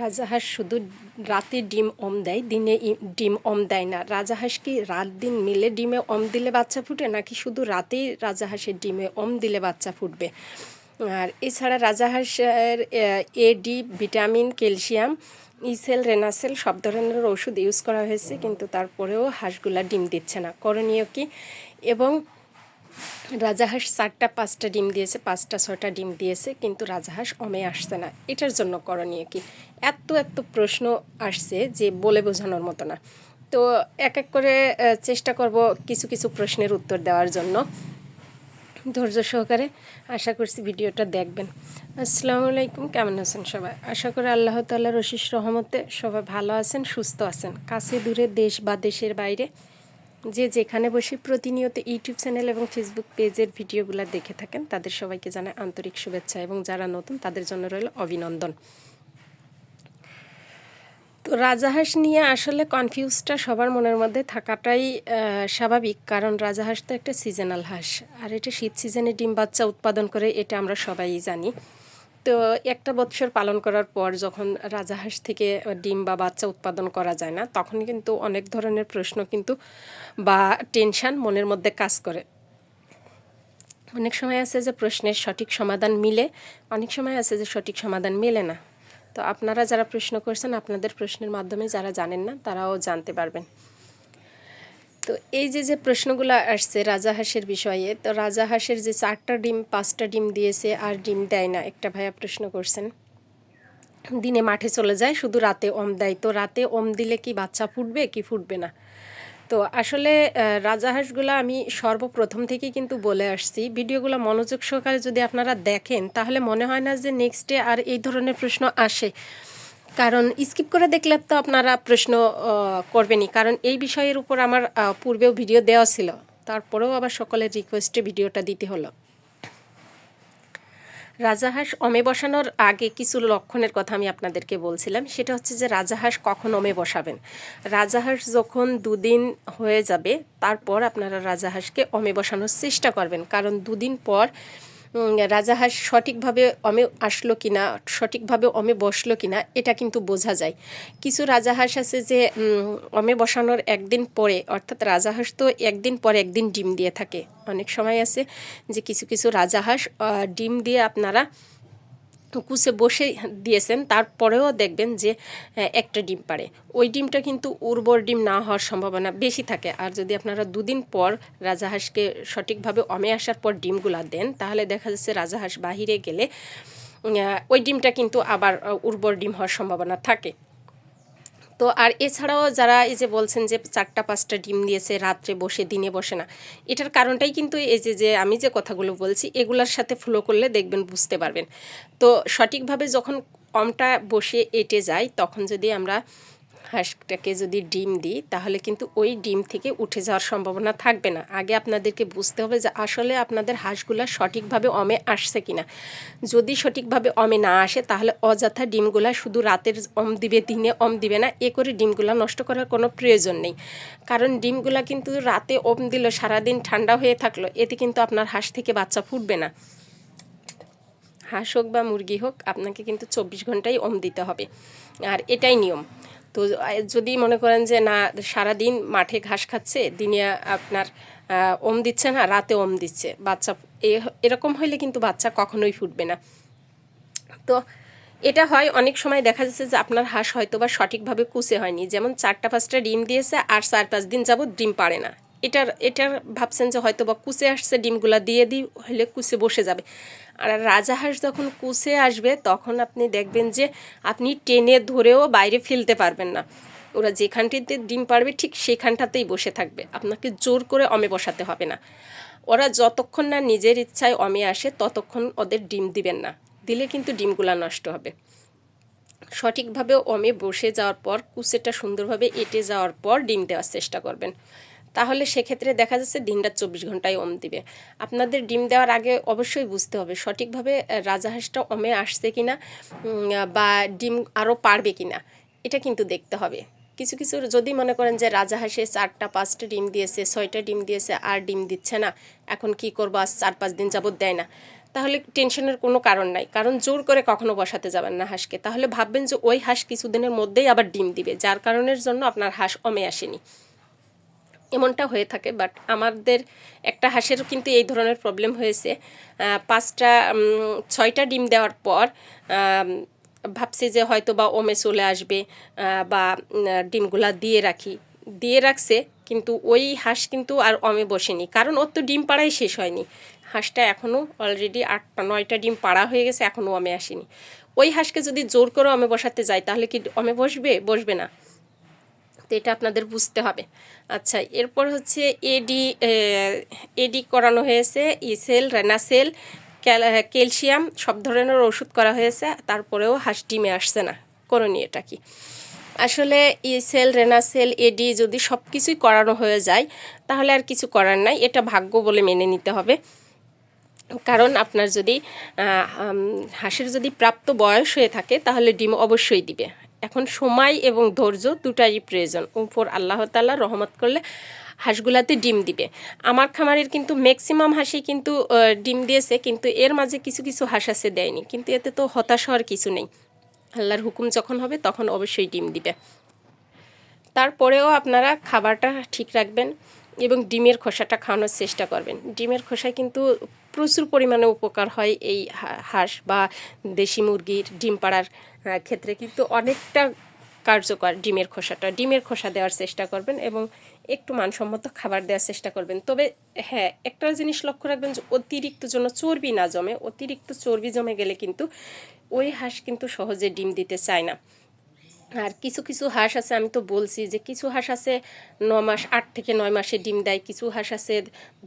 রাজাহাঁস শুধু রাতে ডিম অম দেয়, দিনে ডিম অম দেয় না। রাজাহাঁস কি রাত দিন মিলে ডিমে অম দিলে বাচ্চা ফুটে, নাকি শুধু রাতেই রাজাহাঁসের ডিমে অম দিলে বাচ্চা ফুটবে? আর এছাড়া রাজাহাঁসের, এ ডি, ভিটামিন, ক্যালসিয়াম ইসেল রেনাসেল সব ধরনের ওষুধ ইউজ করা হয়েছে, কিন্তু তারপরেও হাঁসগুলা ডিম দিচ্ছে না। করণীয় কি? এবং রাজাহাঁস চারটা, পাঁচটা ডিম দিয়েছে, পাঁচটা ছটা ডিম দিয়েছে, কিন্তু রাজাহাঁস অমে আসছে না। এটার জন্য করণীয় কি? এত এত প্রশ্ন আসছে যে বলে বোঝানোর মতো না। তো এক এক করে চেষ্টা করব কিছু কিছু প্রশ্নের উত্তর দেওয়ার জন্য। ধৈর্য সহকারে আশা করছি ভিডিওটা দেখবেন। আসসালামু আলাইকুম, কেমন আছেন সবাই? আশা করি আল্লাহ তাল্লাহর রশিস রহমতে সবাই ভালো আছেন, সুস্থ আছেন। কাছে, দূরে, দেশ বা দেশের বাইরে যে যেখানে বসে প্রতিনিয়ত ইউটিউব চ্যানেল এবং ফেসবুক পেজের ভিডিওগুলো দেখে থাকেন, তাদের সবাইকে জানায় আন্তরিক শুভেচ্ছা এবং যারা নতুন, তাদের জন্য রইল অভিনন্দন। তো রাজাহাঁস নিয়ে আসলে কনফিউজটা সবার মনের মধ্যে থাকাটাই স্বাভাবিক। কারণ রাজাহাঁস তো একটা সিজনাল হাঁস। আর এটা শীত সিজনে ডিম বাচ্চা উৎপাদন করে, এটা আমরা সবাই জানি। তো একটা বৎসর পালন করার পর যখন রাজাহাঁস থেকে ডিম বা বাচ্চা উৎপাদন করা যায় না, তখন কিন্তু অনেক ধরনের প্রশ্ন কিন্তু বা টেনশন মনের মধ্যে কাজ করে। অনেক সময় আছে যে প্রশ্নের সঠিক সমাধান মিলে, অনেক সময় আছে যে সঠিক সমাধান মেলে না। তো আপনারা যারা প্রশ্ন করছেন, আপনাদের প্রশ্নের মাধ্যমে যারা জানেন না, তারাও জানতে পারবেন। তো এই যে যে প্রশ্নগুলো আসছে রাজা রাজাহাঁসের বিষয়ে, তো রাজাহাঁসের যে চারটা ডিম, পাঁচটা ডিম দিয়েছে আর ডিম দেয় না, একটা ভাইয়া প্রশ্ন করছেন। দিনে মাঠে চলে যায়, শুধু রাতে ওম দেয়। তো রাতে ওম দিলে কি বাচ্চা ফুটবে, কি ফুটবে না? তো আসলে রাজাহাঁসগুলো আমি সর্বপ্রথম থেকে কিন্তু বলে আসছি। ভিডিওগুলো মনোযোগ সহকারে যদি আপনারা দেখেন, তাহলে মনে হয় না যে নেক্সট ডে আর এই ধরনের প্রশ্ন আসে। কারণ স্কিপ করে দেখলে তো আপনারা প্রশ্ন করবেনই। কারণ এই বিষয়ের উপর আমার পূর্বেও ভিডিও দেওয়া ছিল। তারপরেও আবার সকলের রিকোয়েস্টে ভিডিওটা দিতে হলো। রাজাহাঁস অমে বসানোর আগে কিছু লক্ষণের কথা আমি আপনাদেরকে বলছিলাম। সেটা হচ্ছে যে রাজাহাঁস কখন অমে বসাবেন? রাজাহাঁস যখন দুদিন হয়ে যাবে, তারপর আপনারা রাজাহাঁসকে অমে বসানোর চেষ্টা করবেন। কারণ দুদিন পর রাজাহাঁস সঠিকভাবে অমে আসলো কি না সঠিকভাবে অমে বসল কিনা, এটা কিন্তু বোঝা যায়। কিছু রাজাহাঁস আছে যে অমে বসানোর একদিন পরে, অর্থাৎ রাজাহাঁস তো একদিন পরে একদিন ডিম দিয়ে থাকে। অনেক সময় আছে যে কিছু কিছু রাজাহাঁস ডিম দিয়ে আপনারা কুচে বসে দিয়েছেন, তারপরেও দেখবেন যে একটা ডিম পারে ওই ডিমটা কিন্তু উর্বর ডিম না হওয়ার সম্ভাবনা বেশি থাকে। আর যদি আপনারা দুদিন পর রাজাহাঁসকে সঠিকভাবে অমে আসার পর ডিমগুলো দেন, তাহলে দেখা যাচ্ছে রাজাহাঁস বাহিরে গেলে ওই ডিমটা কিন্তু আবার উর্বর ডিম হওয়ার সম্ভাবনা থাকে। তো আর এছাড়াও যারা এই যে বলছেন যে চারটা, পাঁচটা ডিম দিয়েছে, রাত্রে বসে, দিনে বসে না, এটার কারণটাই কিন্তু এই যে যে আমি যে কথাগুলো বলছি, এগুলার সাথে ফলো করলে দেখবেন বুঝতে পারবেন। তো সঠিকভাবে যখন অমটা বসে এটে যায়, তখন যদি আমরা হাঁসটাকে যদি ডিম দিই, তাহলে কিন্তু ওই ডিম থেকে উঠে যাওয়ার সম্ভাবনা থাকবে না। আগে আপনাদেরকে বুঝতে হবে যে আসলে আপনাদের হাঁসগুলা সঠিকভাবে অমে আসছে কিনা। যদি সঠিকভাবে অমে না আসে, তাহলে অযথা ডিমগুলা শুধু রাতের অম দিবে, দিনে অম দিবে না, এ করে ডিমগুলা নষ্ট করার কোনো প্রয়োজন নেই। কারণ ডিমগুলা কিন্তু রাতে অম দিল, সারাদিন ঠান্ডা হয়ে থাকল, এতে কিন্তু আপনার হাঁস থেকে বাচ্চা ফুটবে না। হাঁস হোক বা মুরগি হোক, আপনাকে কিন্তু চব্বিশ ঘন্টাই ওম দিতে হবে। আর এটাই নিয়ম। তো যদি মনে করেন যে না সারা দিন মাঠে ঘাস খাচ্ছে, দিনে আপনার ওম দিচ্ছে না, রাতে ওম দিচ্ছে, বাচ্চা এরকম হইলে কিন্তু বাচ্চা কখনোই ফুটবে না। তো এটা হয়, অনেক সময় দেখা যাচ্ছে যে আপনার হাঁস হয়তো বা সঠিকভাবে কুচে হয়নি, যেমন চারটা পাঁচটা ডিম দিয়েছে, আর চার পাঁচ দিন যাবত ডিম পারে না। এটার এটার ভাবছেন যে হয়তো বা কুচে আসছে, ডিমগুলা দিয়ে দিই হলে কুচে বসে যাবে। আর রাজাহাঁস যখন কুচে আসবে, তখন আপনি দেখবেন যে আপনি টেনে ধরেও বাইরে ফেলতে পারবেন না। ওরা যেখানটিতে ডিম পারবে, ঠিক সেখানটাতেই বসে থাকবে। আপনাকে জোর করে অমে বসাতে হবে না। ওরা যতক্ষণ না নিজের ইচ্ছায় অমে আসে, ততক্ষণ ওদের ডিম দিবেন না। দিলে কিন্তু ডিমগুলা নষ্ট হবে। সঠিকভাবে অমে বসে যাওয়ার পর, কুচেটা সুন্দরভাবে এঁটে যাওয়ার পর ডিম দেওয়ার চেষ্টা করবেন। তাহলে সেক্ষেত্রে দেখা যাচ্ছে দিনটা চব্বিশ ঘন্টায় অম দিবে। আপনাদের ডিম দেওয়ার আগে অবশ্যই বুঝতে হবে সঠিকভাবে রাজাহাঁসটা অমে আসছে কিনা উম, বা ডিম আরও পারবে কিনা এটা কিন্তু দেখতে হবে। কিছু কিছু যদি মনে করেন যে রাজা রাজাহাঁসে চারটা পাঁচটা ডিম দিয়েছে ছয়টা ডিম দিয়েছে আর ডিম দিচ্ছে না এখন কি করব আজ চার পাঁচ দিন যাবত দেয় না তাহলে টেনশনের কোনো কারণ নাই। কারণ জোর করে কখনো বসাতে যাবেন না হাঁসকে। তাহলে ভাববেন যে ওই হাঁস কিছুদিনের মধ্যেই আবার ডিম দিবে যার কারণের জন্য আপনার হাঁস অমে আসেনি। এমনটা হয়ে থাকে বাট আমাদের একটা হাঁসেরও কিন্তু এই ধরনের প্রবলেম হয়েছে। পাঁচটা ছয়টা ডিম দেওয়ার পর ভাবছি যে হয়তো বা ওমে চলে আসবে বা ডিমগুলা দিয়ে রাখি। দিয়ে রাখছে, কিন্তু ওই হাঁস কিন্তু আর অমে বসেনি, কারণ ওর তো ডিম পাড়াই শেষ হয়নি। হাঁসটা এখনও অলরেডি আটটা, নয়টা ডিম পাড়া হয়ে গেছে এখনও অমে আসেনি। ওই হাঁসকে যদি জোর করে অমে বসাতে যায়, তাহলে কি অমে বসবে? বসবে না। তো এটা আপনাদের বুঝতে হবে। আচ্ছা এরপর হচ্ছে এডি এডি করানো হয়েছে ইসেল রেনাসেল, ক্যাল- ক্যালসিয়াম, সব ধরনের ওষুধ করা হয়েছে, তারপরেও হাঁস ডিমে আসছে না করণীয়টা কি। আসলে ইসেল রেনাসেল এডি যদি সব কিছুই করানো হয়ে যায়, তাহলে আর কিছু করার নাই, এটা ভাগ্য বলে মেনে নিতে হবে। কারণ আপনার যদি হাঁসের যদি প্রাপ্ত বয়স হয়ে থাকে, তাহলে ডিম অবশ্যই দিবে। এখন সময় এবং ধৈর্য দুটারই প্রয়োজন। উপর আল্লাহ তাল্লাহ রহমত করলে হাঁসগুলাতে ডিম দিবে। আমার খামারের কিন্তু ম্যাক্সিমাম হাঁসই কিন্তু ডিম দিয়েছে, কিন্তু এর মাঝে কিছু কিছু হাঁস আছে দেয়নি। কিন্তু এতে তো হতাশ হওয়ার কিছু নেই। আল্লাহর হুকুম যখন হবে তখন অবশ্যই ডিম দিবে। তারপরেও আপনারা খাবারটা ঠিক রাখবেন এবং ডিমের খোসাটা খাওয়ানোর চেষ্টা করবেন। ডিমের খোসায় কিন্তু প্রচুর পরিমাণে উপকার হয় এই হাঁস বা দেশি মুরগির ডিম পাড়ার ক্ষেত্রে। কিন্তু অনেকটা কার্যকর ডিমের খোসাটা। ডিমের খোসা দেওয়ার চেষ্টা করবেন এবং একটু মানসম্মত খাবার দেওয়ার চেষ্টা করবেন। তবে হ্যাঁ একটা জিনিস লক্ষ্য রাখবেন যে অতিরিক্ত যেন চর্বি না জমে, অতিরিক্ত চর্বি জমে গেলে কিন্তু ওই হাঁস কিন্তু সহজে ডিম দিতে চায় না। আর কিছু কিছু হাঁস আছে, আমি তো বলছি যে কিছু হাঁস আছে ন মাস, আট থেকে নয় মাসে ডিম দেয়, কিছু হাঁস আছে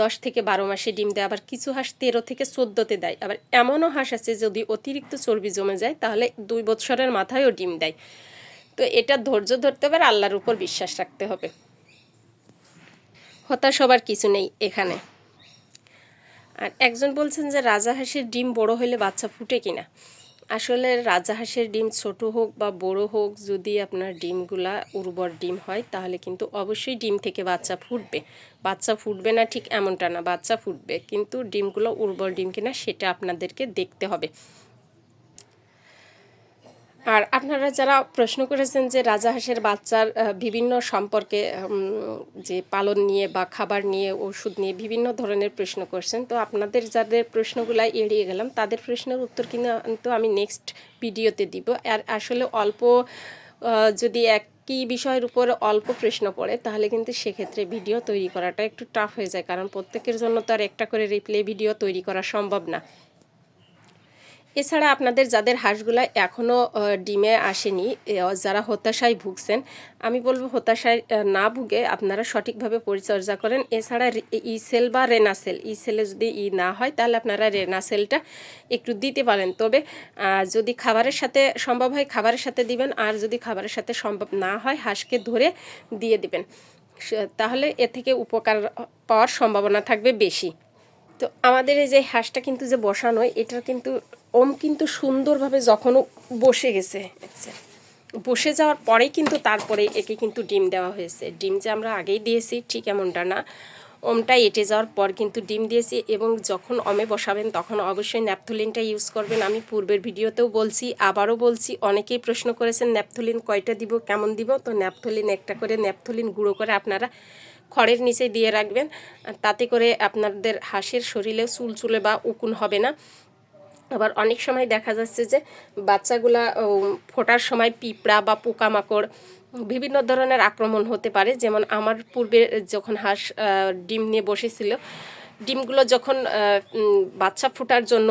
দশ থেকে বারো মাসে ডিম দেয়, আবার কিছু হাঁস তেরো থেকে চোদ্দোতে দেয়। আবার এমনও হাঁস আছে যদি অতিরিক্ত চর্বি জমে যায়, তাহলে দুই বছরের মাথায়ও ডিম দেয়। তো এটা ধৈর্য ধরতে হবে আল্লাহর উপর বিশ্বাস রাখতে হবে। হতাশ হবার কিছু নেই এখানে। আর একজন বলছেন যে রাজাহাঁসের ডিম বড় হলে বাচ্চা ফুটে কিনা? আসলে রাজাহাঁসের ডিম ছোট হোক বা বড় হোক, যদি আপনার ডিমগুলা উর্বর ডিম হয়, তাহলে কিন্তু অবশ্যই ডিম থেকে বাচ্চা ফুটবে। বাচ্চা ফুটবে না ঠিক এমনটা না, বাচ্চা ফুটবে। কিন্তু ডিমগুলো উর্বর ডিম কিনা, সেটা আপনাদেরকে দেখতে হবে। আর আপনারা যারা প্রশ্ন করেছেন যে রাজা হাঁসের বাচ্চার বিভিন্ন সম্পর্কে যে পালন নিয়ে বা খাবার নিয়ে, ওষুধ নিয়ে বিভিন্ন ধরনের প্রশ্ন করছেন, তো আপনাদের যাদের প্রশ্নগুলো এড়িয়ে গেলাম, তাদের প্রশ্নের উত্তর কিন্তু আমি নেক্সট ভিডিওতে দিব। আর আসলে অল্প যদি একই বিষয়ের উপর অল্প প্রশ্ন পড়ে, তাহলে কিন্তু সেক্ষেত্রে ভিডিও তৈরি করাটা একটু টাফ হয়ে যায়, কারণ প্রত্যেকের জন্য তো আর একটা করে রিপ্লে ভিডিও তৈরি করা সম্ভব না। এছাড়া আপনাদের যাদের হাঁসগুলা এখনও ডিমে আসেনি যারা হতাশায় ভুগছেন, আমি বলব হতাশায় না ভুগে আপনারা সঠিকভাবে পরিচর্যা করেন। এছাড়া রে- ই সেল বা রেনাসেল, ই সেলে যদি ই না হয়, তাহলে আপনারা রেনাসেলটা একটু দিতে পারেন। তবে যদি খাবারের সাথে সম্ভব হয়, খাবারের সাথে দিবেন, আর যদি খাবারের সাথে সম্ভব না হয়, হাঁসকে ধরে দিয়ে দিবেন। তাহলে এ থেকে উপকার পাওয়ার সম্ভাবনা থাকবে বেশি। তো আমাদের এই যে হাঁসটা কিন্তু যে বসানো, এটার কিন্তু ওম কিন্তু সুন্দরভাবে যখন বসে গেছে, বসে যাওয়ার পরেই কিন্তু তারপরে একে কিন্তু ডিম দেওয়া হয়েছে। ডিম যে আমরা আগেই দিয়েছি, ঠিক এমনটা না। ওমটা এঁটে যাওয়ার পর কিন্তু ডিম দিয়েছি এবং যখন অমে বসাবেন তখন অবশ্যই ন্যাপথলিনটা ইউজ করবেন। আমি পূর্বের ভিডিওতেও বলছি, আবারও বলছি, অনেকেই প্রশ্ন করেছেন ন্যাপথলিন কয়টা দিব, কেমন দিব? তো ন্যাপথলিন একটা করে ন্যাপথলিন গুঁড়ো করে আপনারা খড়ের নিচে দিয়ে রাখবেন। তাতে করে আপনাদের হাঁসের শরীরে চুলচুলে বা উকুন হবে না। আবার অনেক সময় দেখা যাচ্ছে যে বাচ্চাগুলা ফোটার সময় পিঁপড়া বা পোকামাকড়, বিভিন্ন ধরনের আক্রমণ হতে পারে। যেমন আমার পূর্বে যখন হাঁস ডিম নিয়ে বসেছিল, ডিমগুলো যখন বাচ্চা ফোটার জন্য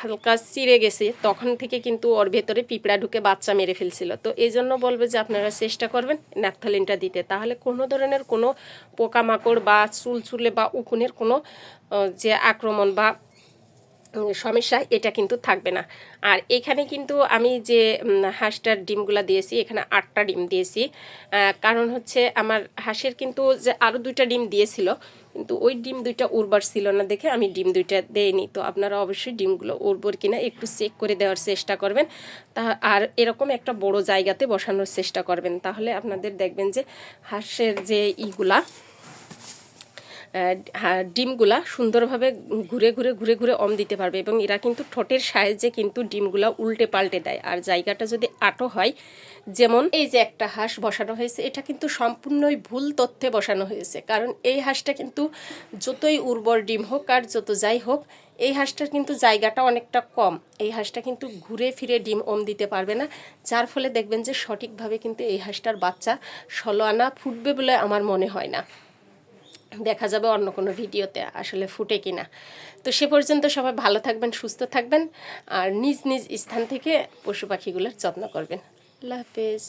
হালকা চিড়ে গেছে, তখন থেকে কিন্তু ওর ভেতরে পিঁপড়া ঢুকে বাচ্চা মেরে ফেলছিল। তো এই জন্য বলব যে আপনারা চেষ্টা করবেন ন্যাপথালিনটা দিতে। তাহলে কোনো ধরনের কোনো পোকামাকড় বা চুলচুলে বা উকুনের কোনো যে আক্রমণ বা সমস্যা, এটা কিন্তু থাকবে না। আর এখানে কিন্তু আমি যে হাঁসটার ডিমগুলো দিয়েছি, এখানে আটটা ডিম দিয়েছি। কারণ হচ্ছে আমার হাঁসের কিন্তু যে আরও দুইটা ডিম দিয়েছিল, কিন্তু ওই ডিম দুইটা উর্বর ছিল না দেখে আমি ডিম দুইটা দেইনি। তো আপনারা অবশ্যই ডিমগুলো উর্বর কিনা একটু চেক করে দেওয়ার চেষ্টা করবেন। তা, আর এরকম একটা বড় জায়গাতে বসানোর চেষ্টা করবেন। তাহলে আপনাদের দেখবেন যে, হাঁসের যে ইগুলা ডিমগুলা সুন্দরভাবে ঘুরে ঘুরে ঘুরে ঘুরে অম দিতে পারবে এবং এরা কিন্তু ঠোঁটের সাহায্যে কিন্তু ডিমগুলা উল্টে পাল্টে দেয়। আর জায়গাটা যদি আটো হয়, যেমন এই যে একটা হাঁস বসানো হয়েছে, এটা কিন্তু সম্পূর্ণই ভুল তথ্যে বসানো হয়েছে। কারণ এই হাঁসটা কিন্তু যতই উর্বর ডিম হোক আর যত যাই হোক, এই হাঁসটার কিন্তু জায়গাটা অনেকটা কম। এই হাঁসটা কিন্তু ঘুরে ফিরে ডিম ওম দিতে পারবে না। যার ফলে দেখবেন যে সঠিকভাবে কিন্তু এই হাঁসটার বাচ্চা ষোলো আনা ফুটবে বলে আমার মনে হয় না। দেখা যাবে অন্য কোনো ভিডিওতে আসলে ফুটে কিনা। তো সে পর্যন্ত সবাই ভালো থাকবেন, সুস্থ থাকবেন, আর নিজ নিজ স্থান থেকে পশু পাখিগুলোর যত্ন করবেন। আল্লাহ হাফেজ।